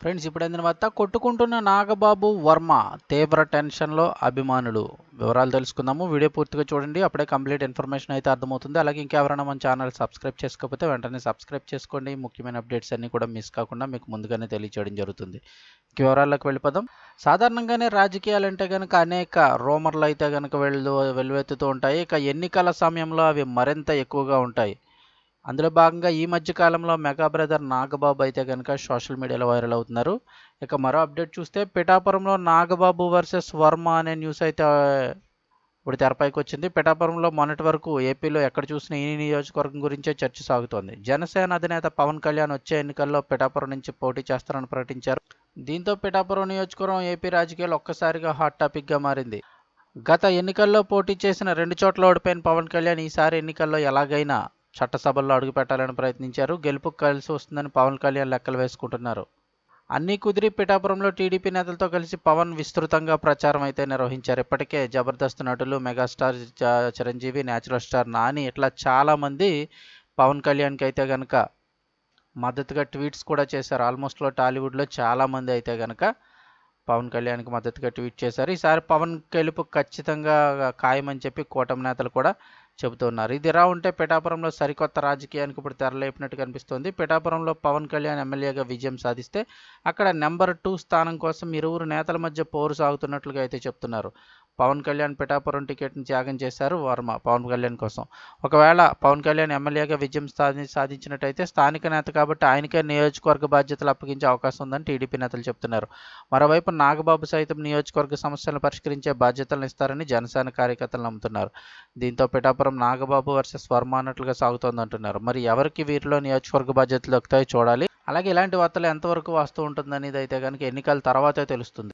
Friends ఇప్పుడు అందిన కొట్టుకుంటున్న నాగబాబు వర్మ తీవ్ర టెన్షన్లో అభిమానులు. వివరాలు తెలుసుకుందాము. వీడియో పూర్తిగా చూడండి. అప్పుడే కంప్లీట్ ఇన్ఫర్మేషన్ అయితే అర్థమవుతుంది. అలాగే ఇంకెవరైనా మన ఛానల్ సబ్స్క్రైబ్ చేసుకోకపోతే వెంటనే సబ్స్క్రైబ్ చేసుకోండి. ముఖ్యమైన అప్డేట్స్ అన్నీ కూడా మిస్ కాకుండా మీకు ముందుగానే తెలియచేయడం జరుగుతుంది. ఇంక వివరాల్లోకి వెళ్ళిపోదాం. సాధారణంగానే రాజకీయాలు అంటే కనుక అనేక రోమర్లు అయితే కనుక వెళ్ళు వెల్లువెత్తుతూ ఉంటాయి. ఇక ఎన్నికల సమయంలో అవి మరింత ఎక్కువగా ఉంటాయి. అందులో భాగంగా ఈ మధ్య కాలంలో మెగా బ్రదర్ నాగబాబు అయితే కనుక సోషల్ మీడియాలో వైరల్ అవుతున్నారు. ఇక మరో అప్డేట్ చూస్తే పిఠాపురంలో నాగబాబు వర్సెస్ వర్మ అనే న్యూస్ అయితే ఇప్పుడు తెరపైకి వచ్చింది పిఠాపురంలో మొన్నటి వరకు ఏపీలో ఎక్కడ చూసినా ఈ నియోజకవర్గం గురించే చర్చ సాగుతోంది. జనసేన అధినేత పవన్ కళ్యాణ్ వచ్చే ఎన్నికల్లో పిఠాపురం నుంచి పోటీ చేస్తారని ప్రకటించారు. దీంతో పిఠాపురం నియోజకవర్గం ఏపీ రాజకీయాలు ఒక్కసారిగా హాట్ టాపిక్గా మారింది. గత ఎన్నికల్లో పోటీ చేసిన రెండు చోట్ల ఓడిపోయిన పవన్ కళ్యాణ్ ఈసారి ఎన్నికల్లో ఎలాగైనా చట్టసభల్లో అడుగుపెట్టాలని ప్రయత్నించారు. గెలుపు కలిసి వస్తుందని పవన్ కళ్యాణ్ లెక్కలు వేసుకుంటున్నారు. అన్నీ కుదిరి పిఠాపురంలో టీడీపీ నేతలతో కలిసి పవన్ విస్తృతంగా ప్రచారం అయితే నిర్వహించారు. ఇప్పటికే జబర్దస్త్ నటులు megastar Chiranjeevi natural star Nani ఇట్లా చాలామంది పవన్ కళ్యాణ్కి అయితే కనుక మద్దతుగా ట్వీట్స్ కూడా చేశారు. ఆల్మోస్ట్లో టాలీవుడ్లో చాలామంది అయితే కనుక పవన్ కళ్యాణ్కి మద్దతుగా ట్వీట్ చేశారు. ఈసారి పవన్ గెలుపు ఖచ్చితంగా ఖాయమని చెప్పి కూటమి నేతలు కూడా చెబుతున్నారు ఇది ఇలా ఉంటే పిఠాపురంలో సరికొత్త రాజకీయానికి ఇప్పుడు తెరలేపినట్టు కనిపిస్తోంది పిఠాపురంలో పవన్ కళ్యాణ్ ఎమ్మెల్యేగా విజయం సాధిస్తే అక్కడ నెంబర్ టూ స్థానం కోసం ఇరువురు నేతల మధ్య పోరు సాగుతున్నట్లుగా అయితే చెప్తున్నారు. పవన్ కళ్యాణ్ పిఠాపురం టికెట్ని త్యాగం చేశారు వర్మ పవన్ కళ్యాణ్ కోసం. ఒకవేళ పవన్ కళ్యాణ్ ఎమ్మెల్యేగా విజయం సాధి సాధించినట్టయితే స్థానిక నేత కాబట్టి ఆయనకే నియోజకవర్గ బాధ్యతలు అప్పగించే అవకాశం ఉందని టీడీపీ నేతలు చెప్తున్నారు. మరోవైపు నాగబాబు సైతం నియోజకవర్గ సమస్యలను పరిష్కరించే బాధ్యతలను ఇస్తారని జనసేన కార్యకర్తలు నమ్ముతున్నారు. దీంతో పిఠాపురం నాగబాబు వర్సెస్ వర్మ అన్నట్లుగా సాగుతోంది అంటున్నారు. మరి ఎవరికి వీరిలో నియోజకవర్గ బాధ్యతలు దక్కుతాయో చూడాలి. అలాగే ఇలాంటి వార్తలు ఎంతవరకు వస్తూ ఉంటుందనేది అయితే కనుక ఎన్నికల తర్వాతే తెలుస్తుంది.